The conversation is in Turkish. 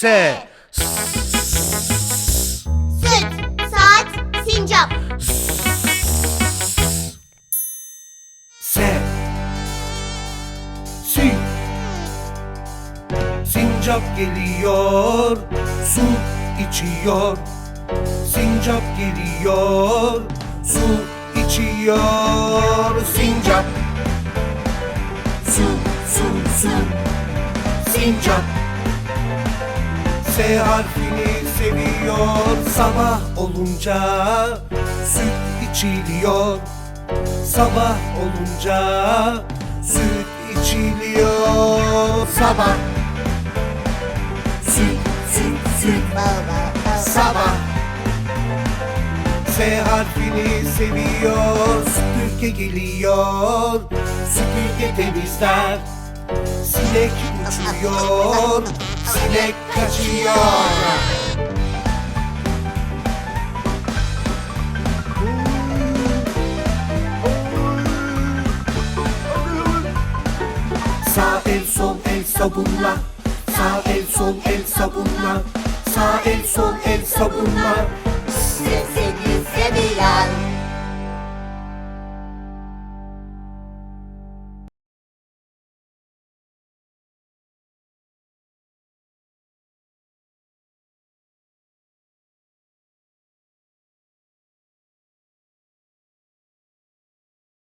S Süt, saat, sincap. S Si Sincap geliyor Su içiyor. Sincap geliyor Su içiyor. Sincap. Su su su. Sincap S harfini seviyor. Sabah olunca Süt içiliyor. Sabah olunca süt içiliyor. Sabah. Süt süt süt. Sabah. S harfini seviyor. Süpürge geliyor. Süpürge temizler. Sinek uçuyor Sinek kaçıyor. Sağ el sol el sabunla. Sağ el sol el sabunla. Sağ el sol el sabunla. Süt,